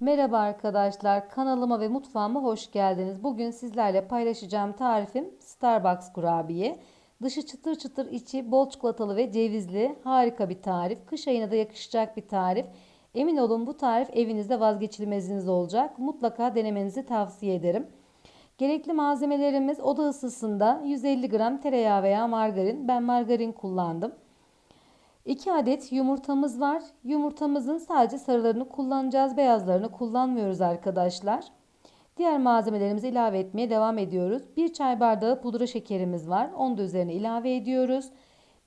Merhaba arkadaşlar, kanalıma ve mutfağıma hoş geldiniz. Bugün sizlerle paylaşacağım tarifim Starbucks kurabiye. Dışı çıtır çıtır, içi bol çikolatalı ve cevizli harika bir tarif. Kış ayına da yakışacak bir tarif. Emin olun bu tarif evinizde vazgeçilmeziniz olacak. Mutlaka denemenizi tavsiye ederim. Gerekli malzemelerimiz oda ısısında 150 gram tereyağı veya margarin. Ben margarin kullandım. 2 adet yumurtamız var. Yumurtamızın sadece sarılarını kullanacağız. Beyazlarını kullanmıyoruz arkadaşlar. Diğer malzemelerimizi ilave etmeye devam ediyoruz. 1 çay bardağı pudra şekerimiz var. Onu da üzerine ilave ediyoruz.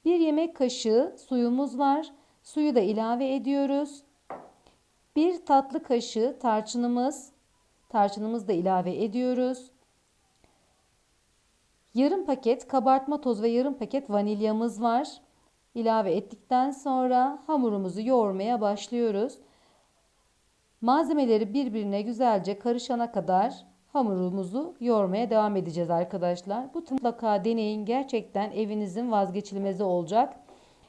1 yemek kaşığı suyumuz var. Suyu da ilave ediyoruz. 1 tatlı kaşığı tarçınımız. Tarçınımızı da ilave ediyoruz. Yarım paket kabartma toz ve yarım paket vanilyamız var ilave ettikten sonra hamurumuzu yoğurmaya başlıyoruz. Malzemeleri birbirine güzelce karışana kadar hamurumuzu yoğurmaya devam edeceğiz arkadaşlar. Bu mutlaka deneyin. Gerçekten evinizin vazgeçilmezi olacak.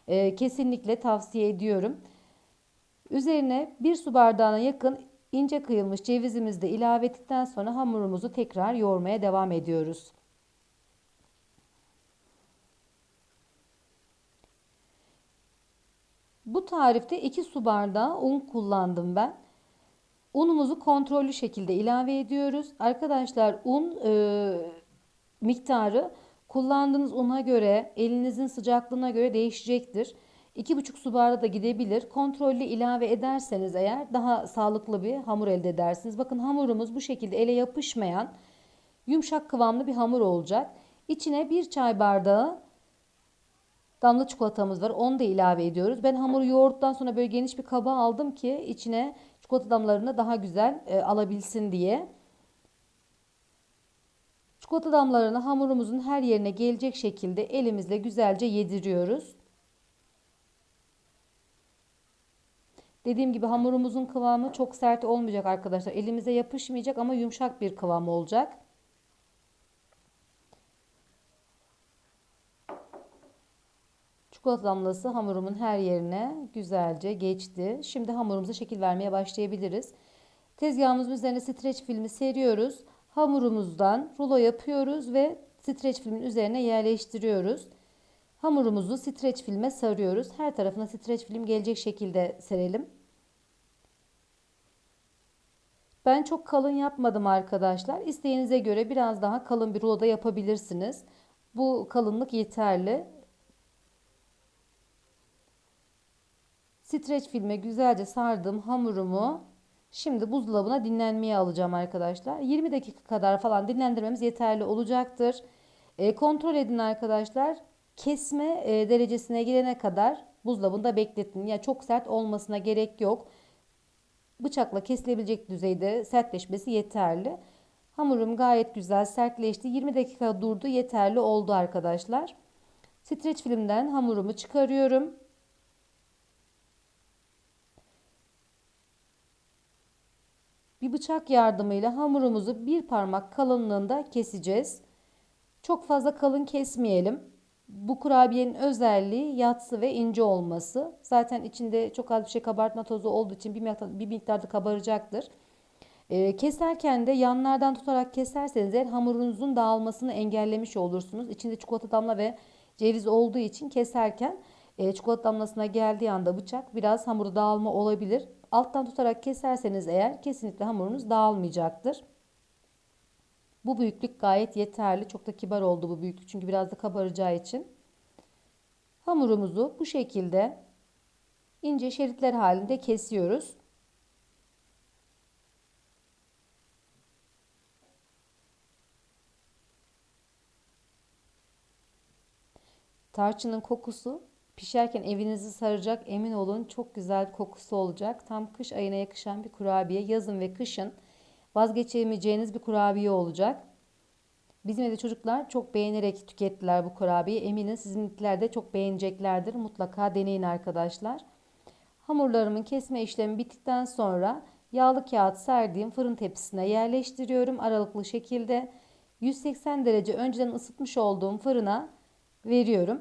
Ee, kesinlikle tavsiye ediyorum. Üzerine bir su bardağına yakın ince kıyılmış cevizimizi de ilave ettikten sonra hamurumuzu tekrar yoğurmaya devam ediyoruz. Bu tarifte 2 su bardağı un kullandım ben. Unumuzu kontrollü şekilde ilave ediyoruz. Arkadaşlar un e, miktarı kullandığınız una göre, elinizin sıcaklığına göre değişecektir. 2,5 su bardağı da gidebilir. Kontrollü ilave ederseniz eğer daha sağlıklı bir hamur elde edersiniz. Bakın hamurumuz bu şekilde ele yapışmayan yumuşak kıvamlı bir hamur olacak. İçine bir çay bardağı damla çikolatamız var. Onu da ilave ediyoruz. Ben hamuru yoğurttan sonra böyle geniş bir kaba aldım ki içine çikolata damlarını daha güzel e, alabilsin diye. Çikolata damlarını hamurumuzun her yerine gelecek şekilde elimizle güzelce yediriyoruz. Dediğim gibi hamurumuzun kıvamı çok sert olmayacak arkadaşlar. Elimize yapışmayacak ama yumuşak bir kıvam olacak. Çikolata damlası hamurumun her yerine güzelce geçti. Şimdi hamurumuza şekil vermeye başlayabiliriz. Tezgahımızın üzerine streç filmi seriyoruz. Hamurumuzdan rulo yapıyoruz ve streç filmin üzerine yerleştiriyoruz. Hamurumuzu streç filme sarıyoruz. Her tarafına streç film gelecek şekilde serelim. Ben çok kalın yapmadım arkadaşlar. İsteğinize göre biraz daha kalın bir ruloda yapabilirsiniz. Bu kalınlık yeterli. Streç filme güzelce sardığım hamurumu şimdi buzdolabına dinlenmeye alacağım arkadaşlar. 20 dakika kadar falan dinlendirmemiz yeterli olacaktır. E, kontrol edin arkadaşlar. Kesme e, derecesine gelene kadar buzdolabında bekletin. Ya çok sert olmasına gerek yok. Bıçakla kesilebilecek düzeyde sertleşmesi yeterli. Hamurum gayet güzel sertleşti. 20 dakika durdu yeterli oldu arkadaşlar. Streç filmden hamurumu çıkarıyorum. Bir bıçak yardımıyla hamurumuzu bir parmak kalınlığında keseceğiz. Çok fazla kalın kesmeyelim. Bu kurabiyenin özelliği yatsı ve ince olması. Zaten içinde çok az bir şey kabartma tozu olduğu için bir, miktar, bir miktarda kabaracaktır. E, keserken de yanlardan tutarak keserseniz eğer hamurunuzun dağılmasını engellemiş olursunuz. İçinde çikolata damla ve ceviz olduğu için keserken e, çikolata damlasına geldiği anda bıçak biraz hamuru dağılma olabilir. Alttan tutarak keserseniz eğer kesinlikle hamurunuz dağılmayacaktır. Bu büyüklük gayet yeterli. Çok da kibar oldu bu büyüklük çünkü biraz da kabaracağı için. Hamurumuzu bu şekilde ince şeritler halinde kesiyoruz. Tarçının kokusu Pişerken evinizi saracak emin olun çok güzel kokusu olacak. Tam kış ayına yakışan bir kurabiye. Yazın ve kışın vazgeçemeyeceğiniz bir kurabiye olacak. Bizim evde çocuklar çok beğenerek tükettiler bu kurabiyeyi. Eminim sizinkiler de çok beğeneceklerdir. Mutlaka deneyin arkadaşlar. Hamurlarımın kesme işlemi bittikten sonra yağlı kağıt serdiğim fırın tepsisine yerleştiriyorum. Aralıklı şekilde 180 derece önceden ısıtmış olduğum fırına veriyorum.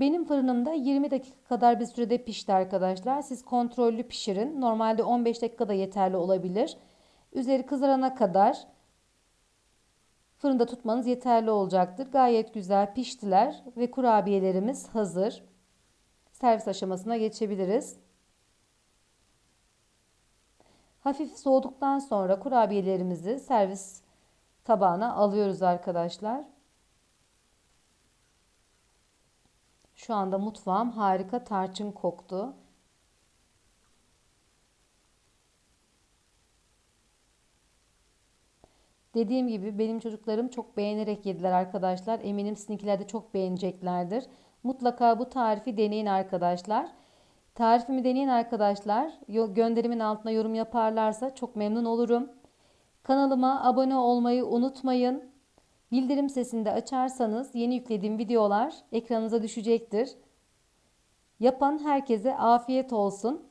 Benim fırınımda 20 dakika kadar bir sürede pişti arkadaşlar. Siz kontrollü pişirin. Normalde 15 dakikada yeterli olabilir. Üzeri kızarana kadar fırında tutmanız yeterli olacaktır. Gayet güzel piştiler ve kurabiyelerimiz hazır. Servis aşamasına geçebiliriz. Hafif soğuduktan sonra kurabiyelerimizi servis tabağına alıyoruz arkadaşlar. Şu anda mutfağım harika tarçın koktu. Dediğim gibi benim çocuklarım çok beğenerek yediler arkadaşlar. Eminim sizinkiler de çok beğeneceklerdir. Mutlaka bu tarifi deneyin arkadaşlar. Tarifimi deneyin arkadaşlar. Gönderimin altına yorum yaparlarsa çok memnun olurum. Kanalıma abone olmayı unutmayın. Bildirim sesini de açarsanız yeni yüklediğim videolar ekranınıza düşecektir. Yapan herkese afiyet olsun.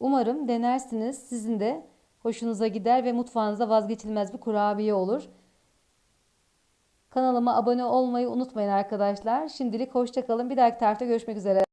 Umarım denersiniz. Sizin de hoşunuza gider ve mutfağınızda vazgeçilmez bir kurabiye olur. Kanalıma abone olmayı unutmayın arkadaşlar. Şimdilik hoşçakalın. Bir dahaki tarifte görüşmek üzere.